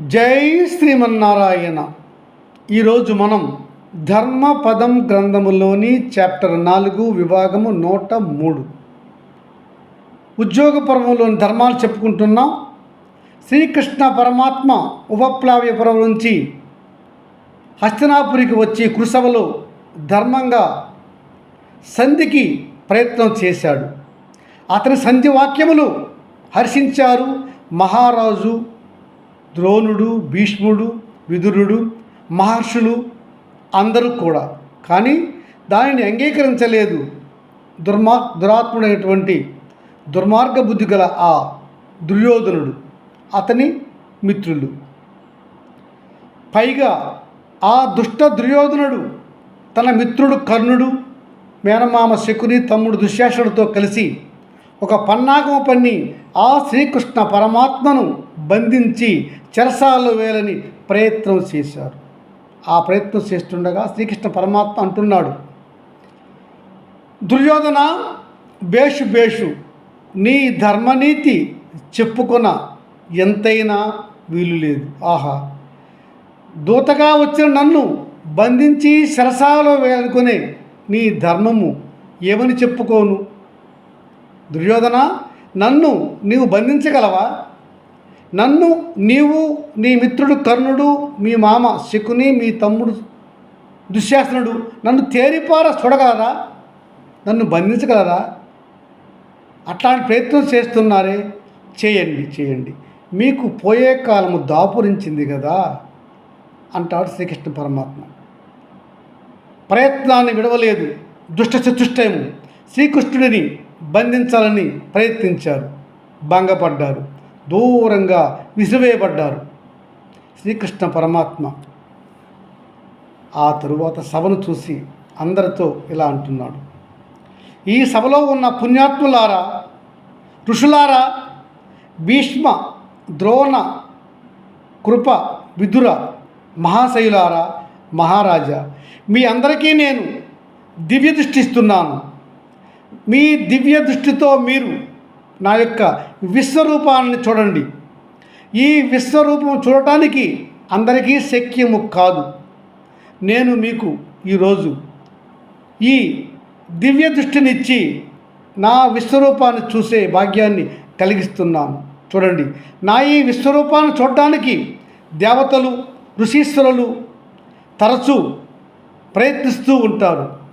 జై శ్రీమన్నారాయణ. ఈరోజు మనం ధర్మపదం గ్రంథములోని చాప్టర్ నాలుగు విభాగము నూట మూడు. ఉద్యోగ పర్వంలోని ధర్మాలు చెప్పుకుంటున్నాం. శ్రీకృష్ణ పరమాత్మ ఉపప్లావ్యపురం నుంచి హస్తినాపురికి వచ్చి కృషవలో ధర్మంగా సంధికి ప్రయత్నం చేశాడు. అతని సంధి వాక్యములు హర్షించారు మహారాజు ద్రోణుడు భీష్ముడు విదురుడు మహర్షులు అందరూ కూడా. కానీ దానిని అంగీకరించలేదు దుర్మా దురాత్ముడైనటువంటి దుర్మార్గ బుద్ధి గల ఆ దుర్యోధనుడు అతని మిత్రులు. పైగా ఆ దుష్ట దుర్యోధనుడు తన మిత్రుడు కర్ణుడు మేనమామ శకుని తమ్ముడు దుశ్శాసనుడితో కలిసి ఒక పన్నాగం పన్ని ఆ శ్రీకృష్ణ పరమాత్మను బంధించి చెరసాలు వేలని ప్రయత్నం చేశారు. ఆ ప్రయత్నం చేస్తుండగా శ్రీకృష్ణ పరమాత్మ అంటున్నాడు దుర్యోధన బేషు బేషు నీ ధర్మనీతి చెప్పుకొన ఎంతైనా వీలు లేదు. ఆహా! దూతగా వచ్చిన నన్ను బంధించి శరసాలో వేయాలనుకునే నీ ధర్మము ఏమని చెప్పుకోను? దుర్యోధన నన్ను నీవు బంధించగలవా? నన్ను నీవు నీ మిత్రుడు కర్ణుడు మీ మామ శకుని మీ తమ్ముడు దుశ్శాసనుడు నన్ను తేరిపార చూడగలరా? నన్ను బంధించగలరా? అట్లాంటి ప్రయత్నం చేస్తున్నారే. చేయండి చేయండి. మీకు పోయే కాలము దాపురించింది కదా? అంటాడు శ్రీకృష్ణ పరమాత్మ. ప్రయత్నాన్ని విడవలేదు. దుష్ట చతుష్టయము. శ్రీకృష్ణుడిని బంధించాలని ప్రయత్నించారు. భంగపడ్డారు. దూరంగా విసిరివేయబడ్డారు శ్రీకృష్ణ పరమాత్మ ఆ తరువాత సభను చూసి అందరితో ఇలా అంటున్నాడు. ఈ సభలో ఉన్న పుణ్యాత్ములారా ఋషులారా భీష్మ ద్రోణ కృప విదుర మహాశైలారా మహారాజా మీ అందరికీ నేను దివ్య దృష్టిస్తున్నాను. మీ దివ్య దృష్టితో మీరు నా యొక్క విశ్వరూపాన్ని చూడండి. ఈ విశ్వరూపం చూడటానికి అందరికీ శక్యము కాదు. నేను మీకు ఈరోజు ఈ దివ్య దృష్టినిచ్చి నా విశ్వరూపాన్ని చూసే భాగ్యాన్ని కలిగిస్తున్నాను. చూడండి. నా ఈ విశ్వరూపాన్ని చూడడానికి దేవతలు ఋషీశ్వరులు తరచూ ప్రయత్నిస్తూ ఉంటారు.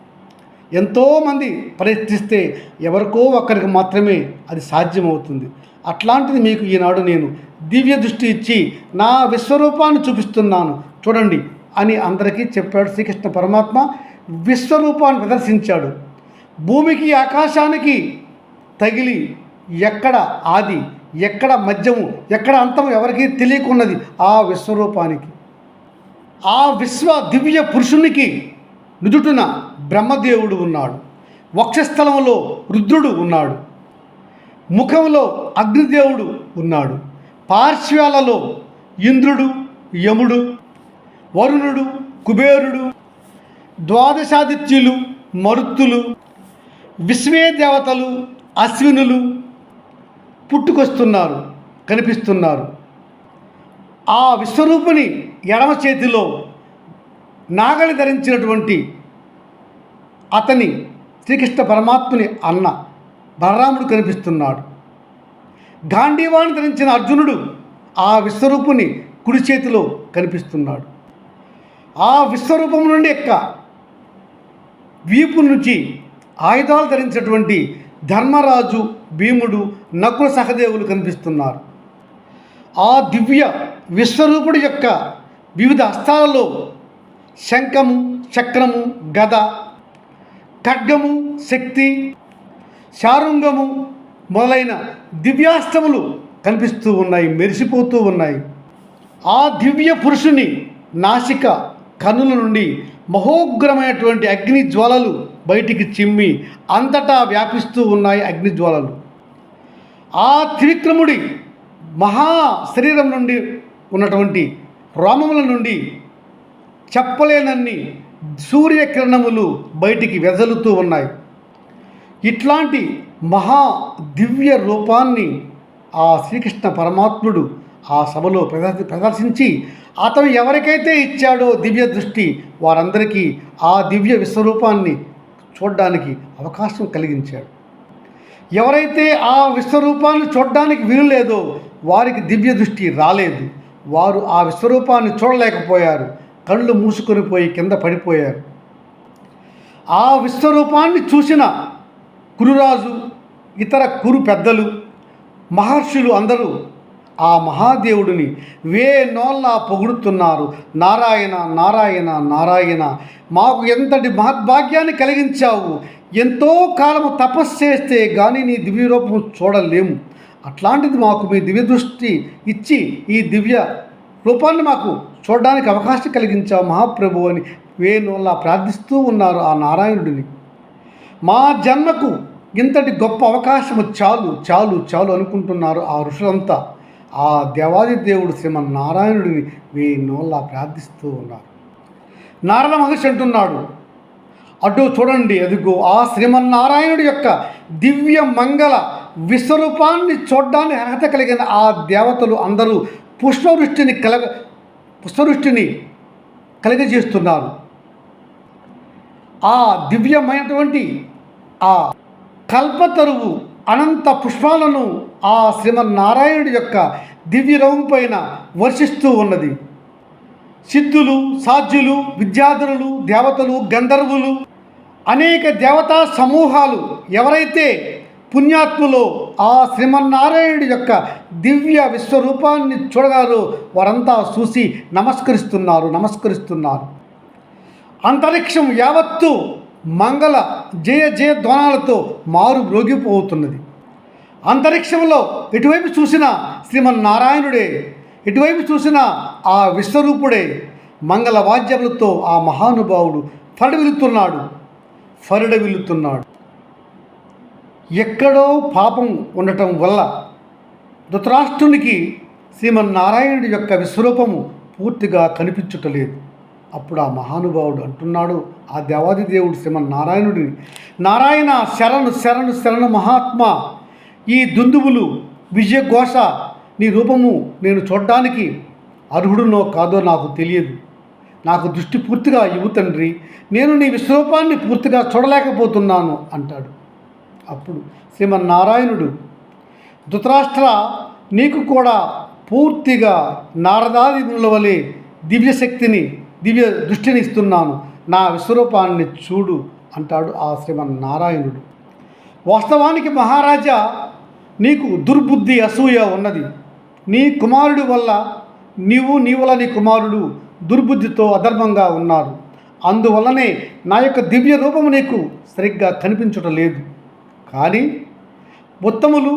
ఎంతోమంది ప్రయత్నిస్తే ఎవరికో ఒక్కరికి మాత్రమే అది సాధ్యమవుతుంది. అట్లాంటిది మీకు ఈనాడు నేను దివ్య దృష్టి ఇచ్చి నా విశ్వరూపాన్ని చూపిస్తున్నాను. చూడండి అని అందరికీ చెప్పాడు శ్రీకృష్ణ పరమాత్మ. విశ్వరూపాన్ని ప్రదర్శించాడు. భూమికి ఆకాశానికి తగిలి ఎక్కడ ఆది ఎక్కడ మధ్యము ఎక్కడ అంతము ఎవరికీ తెలియకున్నది ఆ విశ్వరూపానికి. ఆ విశ్వ దివ్య పురుషునికి నుదుటున బ్రహ్మదేవుడు ఉన్నాడు. వక్షస్థలంలో రుద్రుడు ఉన్నాడు. ముఖంలో అగ్నిదేవుడు ఉన్నాడు. పార్శ్వాలలో ఇంద్రుడు యముడు వరుణుడు కుబేరుడు ద్వాదశాదిత్యులు మరుత్తులు విశ్వే దేవతలు అశ్వినులు పుట్టుకొస్తున్నారు కనిపిస్తున్నారు. ఆ విశ్వరూపుని ఎడమ చేతిలో నాగలి ధరించినటువంటి అతని శ్రీకృష్ణ పరమాత్ముని అన్న బలరాముడు కనిపిస్తున్నాడు. గాంధీవాణి ధరించిన అర్జునుడు ఆ విశ్వరూపుని కుడి చేతిలో కనిపిస్తున్నాడు. ఆ విశ్వరూపం నుండి యొక్క వీపు నుంచి ఆయుధాలు ధరించినటువంటి ధర్మరాజు భీముడు నకుల సహదేవులు కనిపిస్తున్నారు. ఆ దివ్య విశ్వరూపుడి యొక్క వివిధ హస్తాలలో శంఖము చక్రము గద ఖడ్గము శక్తి శారుంగము మొదలైన దివ్యాస్తములు కనిపిస్తూ ఉన్నాయి మెరిసిపోతూ ఉన్నాయి. ఆ దివ్య పురుషుని నాసిక కనుల నుండి మహోగ్రమైనటువంటి అగ్ని జ్వాలలు బయటికి చిమ్మి అంతటా వ్యాపిస్తూ ఉన్నాయి అగ్ని జ్వాలలు. ఆ త్రివిక్రముడి మహా శరీరం నుండి ఉన్నటువంటి రోమముల నుండి చెప్పలేనన్ని సూర్యకిరణములు బయటికి వెదలుతూ ఉన్నాయి. ఇట్లాంటి మహా దివ్య రూపాన్ని ఆ శ్రీకృష్ణ పరమాత్ముడు ఆ సభలో ప్రదర్శి ప్రదర్శించి అతను ఎవరికైతే ఇచ్చాడో దివ్య దృష్టి వారందరికీ ఆ దివ్య విశ్వరూపాన్ని చూడడానికి అవకాశం కలిగించాడు. ఎవరైతే ఆ విశ్వరూపాన్ని చూడడానికి వీలు లేదో వారికి దివ్య దృష్టి రాలేదు. వారు ఆ విశ్వరూపాన్ని చూడలేకపోయారు. కళ్ళు మూసుకొని పోయి కింద పడిపోయారు. ఆ విశ్వరూపాన్ని చూసిన కురురాజు ఇతర కురు పెద్దలు మహర్షులు అందరూ ఆ మహాదేవుడిని వేనోల్లా పొగుడుతున్నారు. నారాయణ నారాయణ నారాయణ మాకు ఎంతటి మహద్భాగ్యాన్ని కలిగించావు? ఎంతో కాలము తపస్సు చేస్తే కానీ నీ దివ్య రూపం చూడలేము. అట్లాంటిది మాకు మీ దివ్య దృష్టి ఇచ్చి ఈ దివ్య రూపాన్ని మాకు చూడడానికి అవకాశం కలిగించావు మహాప్రభు అని వేణుల్లా ప్రార్థిస్తూ ఉన్నారు ఆ నారాయణుడిని. మా జన్మకు ఇంతటి గొప్ప అవకాశము చాలు చాలు చాలు అనుకుంటున్నారు ఆ ఋషులంతా. ఆ దేవాది దేవుడు శ్రీమన్నారాయణుడిని వేణుల్లా ప్రార్థిస్తూ ఉన్నారు. నారద మహర్షి అంటున్నాడు అటు చూడండి అదిగో ఆ శ్రీమన్నారాయణుడి యొక్క దివ్య మంగళ విశ్వరూపాన్ని చూడ్డానికి అర్హత కలిగిన ఆ దేవతలు అందరూ పుష్పవృష్టిని కలగ పుష్పవృష్టిని కలిగజేస్తున్నారు. ఆ దివ్యమైనటువంటి ఆ కల్పతరువు అనంత పుష్పాలను ఆ శ్రీమన్నారాయణుడి యొక్క దివ్య రవం పైన వర్షిస్తూ ఉన్నది. సిద్ధులు సాధ్యులు విద్యాధరులు దేవతలు గంధర్వులు అనేక దేవతా సమూహాలు ఎవరైతే పుణ్యాత్ములో ఆ శ్రీమన్నారాయణుడి యొక్క దివ్య విశ్వరూపాన్ని చూడగారు వారంతా చూసి నమస్కరిస్తున్నారు నమస్కరిస్తున్నారు. అంతరిక్షం యావత్తు మంగళ జయ జయ ధ్వనాలతో మారు మ్రోగిపోతున్నది. అంతరిక్షంలో ఎటువైపు చూసినా శ్రీమన్నారాయణుడే ఎటువైపు చూసినా ఆ విశ్వరూపుడే మంగళ వాద్యములతో ఆ మహానుభావుడు ఫరడవిల్లుతున్నాడు ఫరడవిల్లుతున్నాడు. ఎక్కడో పాపం ఉండటం వల్ల ధృతరాష్ట్రునికి శ్రీమన్నారాయణుడి యొక్క విశ్వరూపము పూర్తిగా కనిపించుటలేదు. అప్పుడు ఆ మహానుభావుడు అంటున్నాడు ఆ దేవాది దేవుడు శ్రీమన్నారాయణుడిని. నారాయణ శరణు శరణు శరణు మహాత్మ ఈ దుందువులు విజయఘోష నీ రూపము నేను చూడడానికి అర్హుడునో కాదో నాకు తెలియదు. నాకు దృష్టి పూర్తిగా ఇవ్వు తండ్రి. నేను నీ విశ్వరూపాన్ని పూర్తిగా చూడలేకపోతున్నాను అంటాడు. అప్పుడు శ్రీమన్నారాయణుడు ధృతరాష్ట్ర నీకు కూడా పూర్తిగా నారదాది వలె దివ్యశక్తిని దివ్య దృష్టిని ఇస్తున్నాను. నా విశ్వరూపాన్ని చూడు అంటాడు ఆ శ్రీమన్నారాయణుడు. వాస్తవానికి మహారాజా నీకు దుర్బుద్ధి అసూయ ఉన్నది. నీ కుమారుడి వల్ల నీవు నీ నీ కుమారుడు దుర్బుద్ధితో అధర్మంగా ఉన్నారు. అందువల్లనే నా యొక్క దివ్య రూపము నీకు సరిగ్గా కనిపించటం లేదు. కానీ ఉత్తములు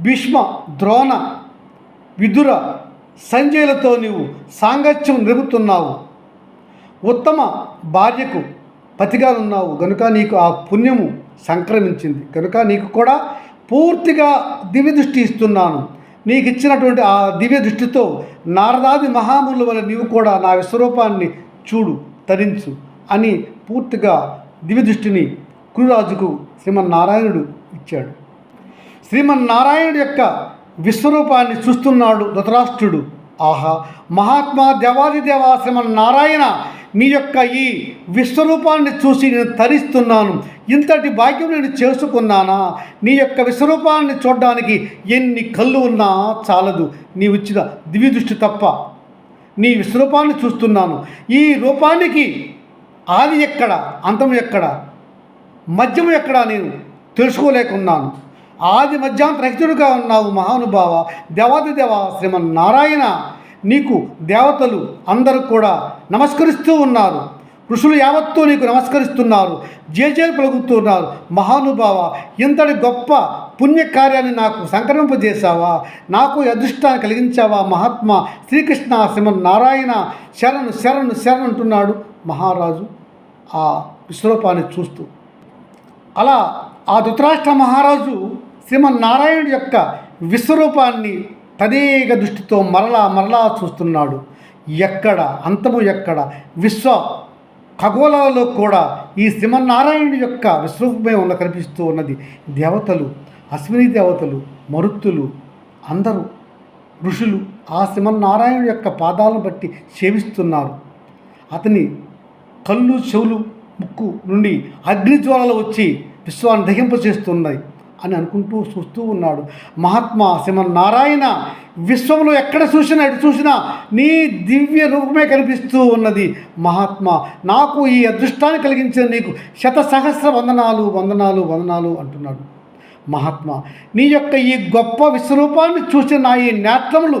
భీష్మ ద్రోణ విదుర సంజయులతో నీవు సాంగత్యం నిలుపుతున్నావు. ఉత్తమ భార్యకు పతిగా ఉన్నావు గనుక నీకు ఆ పుణ్యము సంక్రమించింది. కనుక నీకు కూడా పూర్తిగా దివ్య దృష్టి ఇస్తున్నాను. నీకు ఇచ్చినటువంటి ఆ దివ్య దృష్టితో నారదాది మహాముల వల్ల నీవు కూడా నా విశ్వరూపాన్ని చూడు తరించు అని పూర్తిగా దివ్య దృష్టిని కురురాజుకు శ్రీమన్నారాయణుడు ఇచ్చాడు. శ్రీమన్నారాయణుడు యొక్క విశ్వరూపాన్ని చూస్తున్నాడు ధృతరాష్ట్రుడు. ఆహా మహాత్మా దేవాదిదేవ శ్రీమన్నారాయణ నీ యొక్క ఈ విశ్వరూపాన్ని చూసి నేను తరిస్తున్నాను. ఇంతటి భాగ్యం నేను చేసుకున్నానా? నీ యొక్క విశ్వరూపాన్ని చూడడానికి ఎన్ని కళ్ళు ఉన్నా చాలదు. నీ ఇచ్చిన దివ్య దృష్టి తప్ప నీ విశ్వరూపాన్ని చూస్తున్నాను. ఈ రూపానికి ఆది ఎక్కడ? అంతం ఎక్కడ? మద్యం ఎక్కడ నేను తెలుసుకోలేకున్నాను. ఆది మధ్యాంతరహితుడుగా ఉన్నావు మహానుభావ దేవాది దేవ శ్రీమన్నారాయణ. నీకు దేవతలు అందరూ కూడా నమస్కరిస్తూ ఉన్నారు. ఋషులు యావత్తూ నీకు నమస్కరిస్తున్నారు. జేజేలు పలుకుతున్నారు. మహానుభావ ఇంతటి గొప్ప పుణ్యకార్యాన్ని నాకు సంక్రమింపజేశావా నాకు అదృష్టాన్ని కలిగించావా మహాత్మా? శ్రీకృష్ణ శ్రీమన్నారాయణ శరణు శరణు శరణు అంటున్నాడు మహారాజు. ఆ విశ్వరూపాన్ని చూస్తూ అలా ఆ ధృతరాష్ట్ర మహారాజు శ్రీమన్నారాయణుడి యొక్క విశ్వరూపాన్ని తదేక దృష్టితో మరలా మరలా చూస్తున్నాడు. ఎక్కడ? అంతము ఎక్కడ? విశ్వ ఖగోళాలలో కూడా ఈ శ్రీమన్నారాయణుడి యొక్క విశ్వరూపమే ఉన్న కనిపిస్తూ ఉన్నది. దేవతలు అశ్విని దేవతలు మరుత్తులు అందరూ ఋషులు ఆ శ్రీమన్నారాయణ యొక్క పాదాలను బట్టి సేవిస్తున్నారు. అతని కళ్ళు చెవులు ముక్కు నుండి అగ్నిజ్వాలలు వచ్చి విశ్వాన్ని దహింప చేస్తున్నాయి అని అనుకుంటూ చూస్తూ ఉన్నాడు. మహాత్మా శ్రీమన్నారాయణ విశ్వంలో ఎక్కడ చూసినా ఎటు చూసినా నీ దివ్య రూపమే కనిపిస్తూ ఉన్నది మహాత్మా. నాకు ఈ అదృష్టాన్ని కలిగించిన నీకు శత సహస్ర వందనాలు వందనాలు వందనాలు అంటున్నాడు. మహాత్మా నీ యొక్క ఈ గొప్ప విశ్వరూపాన్ని చూసిన నా ఈ నేత్రములు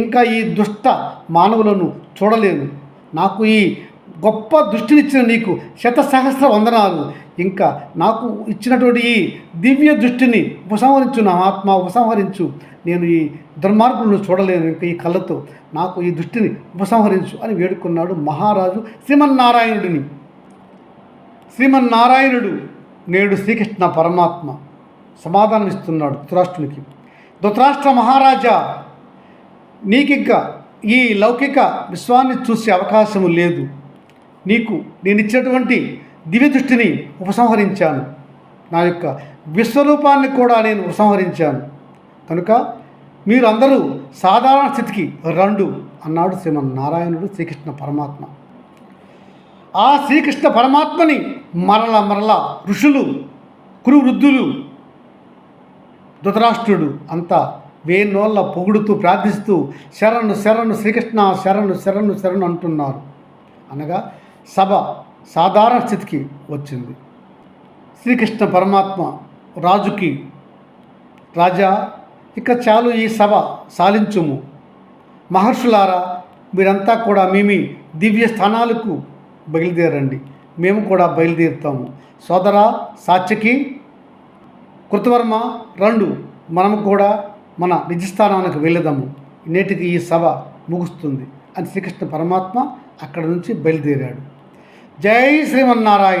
ఇంకా ఈ దుష్ట మానవులను చూడలేను నాకు ఈ గొప్ప దృష్టినిచ్చిన నీకు శత సహస్ర వందనాలు. ఇంకా నాకు ఇచ్చినటువంటి ఈ దివ్య దృష్టిని ఉపసంహరించు నా ఆత్మ ఉపసంహరించు. నేను ఈ దుర్మార్గులను చూడలేను ఇంకా ఈ కళ్ళతో. నాకు ఈ దృష్టిని ఉపసంహరించు అని వేడుకున్నాడు మహారాజు శ్రీమన్నారాయణుడిని. శ్రీమన్నారాయణుడు నేడు శ్రీకృష్ణ పరమాత్మ సమాధానం ఇస్తున్నాడు ధృతరాష్ట్రునికి. ధృతరాష్ట్ర మహారాజా నీకింకా ఈ లౌకిక విశ్వాన్ని చూసే అవకాశము లేదు. నీకు నేను ఇచ్చినటువంటి దివ్య దృష్టిని ఉపసంహరించాను. నా యొక్క విశ్వరూపాన్ని కూడా నేను ఉపసంహరించాను. కనుక మీరు అందరూ సాధారణ స్థితికి రండు అన్నాడు శ్రీమన్నారాయణుడు శ్రీకృష్ణ పరమాత్మ. ఆ శ్రీకృష్ణ పరమాత్మని మరల మరల ఋషులు కురువృద్ధులు ధృతరాష్ట్రుడు అంతా వేణోళ్ళ పొగుడుతూ ప్రార్థిస్తూ శరణు శరణు శ్రీకృష్ణ శరణు శరణు శరణు అంటున్నారు. అనగా సభ సాధారణ స్థితికి వచ్చింది. శ్రీకృష్ణ పరమాత్మ రాజుకి రాజా ఇక చాలు ఈ సభ సాలించుము. మహర్షులారా మీరంతా కూడా మేమి దివ్య స్థానాలకు బయలుదేరండి. మేము కూడా బయలుదేరుతాము. సోదర సాత్యకి కృతవర్మ రెండు మనము కూడా మన నిజస్థానానికి వెళ్ళదాము. నేటికి ఈ సభ ముగుస్తుంది అని శ్రీకృష్ణ పరమాత్మ అక్కడ నుంచి బయలుదేరాడు. జై శ్రీమన్నారాయణ.